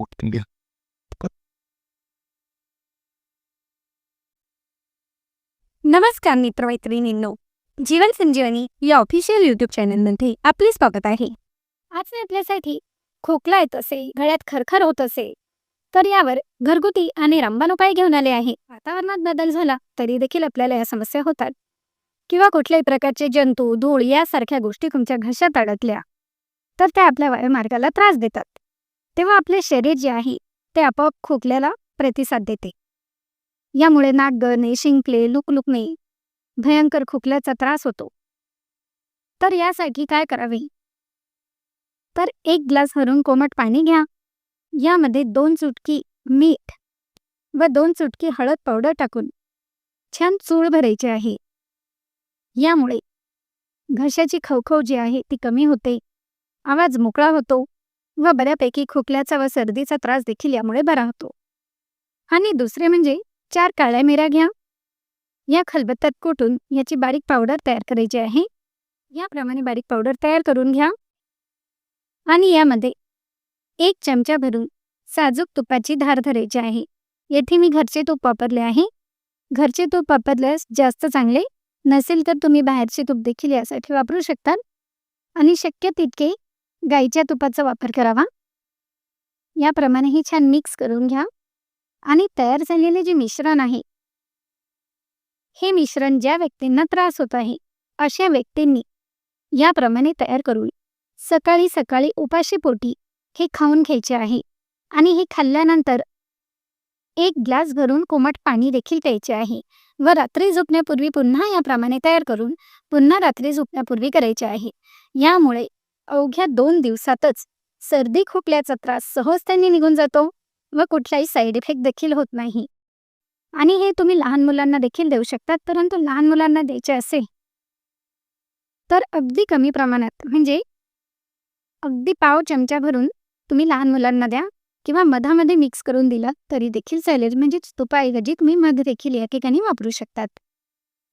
कोथिंबीर नमस्कार मित्रमैत्रिणींनो जीवन संजीवनी या ऑफिशियल युट्यूब चॅनलमध्ये आपले स्वागत आहे आज मी आपल्यासाठी खोकला येत असे गळ्यात खरखर होत असे तर यावर घरगुती आणि रामबाण उपाय घेऊन आले आहे. वातावरणात बदल झाला तरी देखील आपल्याला या समस्या होतात. किंवा कुठल्याही प्रकारचे जंतू धूळ यासारख्या गोष्टी तुमच्या घशात अडकल्या तर त्या आपल्या वायुमार्गाला त्रास देतात. तेव्हा आपले शरीर जे आहे ते आपोआप खोकल्याला प्रतिसाद देते. यामुळे नाक गळणे शिंकले लुकलुकणे भयंकर खोकल्याचा त्रास होतो. तर यासाठी काय करावे? तर एक ग्लास हरून कोमट पाणी घ्या. यामध्ये दोन चुटकी मीठ व दोन चुटकी हळद पावडर टाकून छान चूळ भरायची आहे. यामुळे घशाची खवखव जी आहे ती कमी होते. आवाज मोकळा होतो. व बऱ्यापैकी खोकल्याचा व सर्दीचा त्रास देखील यामुळे बरा होतो. आणि दुसरे म्हणजे चार काळ्या मिऱ्या घ्या. या खलबत्त्यात कुटून याची बारीक पावडर तयार करायची आहे. याप्रमाणे बारीक पावडर तयार करून घ्या. आणि यामध्ये एक चमचा भरून साजूक तुपाची धार धरायची आहे. येथे मी घरचे तूप वापरले आहे. घरचे तूप वापरल्यास जास्त चांगले नसेल तर तुम्ही बाहेरचे तूप देखील यासाठी वापरू शकतात आणि शक्य तितके गाईच्या तुपाचा वापर करावा. याप्रमाणे हे छान मिक्स करून घ्या. आणि तयार झालेले जे मिश्रण आहे हे मिश्रण ज्या व्यक्तींना त्रास होत आहे अशा व्यक्तींनी याप्रमाणे तयार करून सकाळी सकाळी उपाशी पोटी हे खाऊन घ्यायचे आहे. आणि हे खाल्ल्यानंतर एक ग्लास भरून कोमट पाणी देखील प्यायचे आहे व रात्री झोपण्यापूर्वी पुन्हा याप्रमाणे तयार करून पुन्हा रात्री झोपण्यापूर्वी करायचे आहे. यामुळे अवघ्या दोन दिवसातच सर्दी खोकल्याचा त्रास सहजतेने निघून जातो व कुठलाही साईड इफेक्ट देखील होत नाही. आणि हे तुम्ही लहान मुलांना देखील देऊ शकतात परंतु लहान मुलांना द्यायचे असेल तर अगदी कमी प्रमाणात म्हणजे अगदी पाव चमचा भरून तुम्ही लहान मुलांना द्या किंवा मधामध्ये मिक्स करून दिला तरी देखील चालेल. म्हणजे तुपाऐवजी तुम्ही मध देखील या ठिकाणी वापरू शकतात.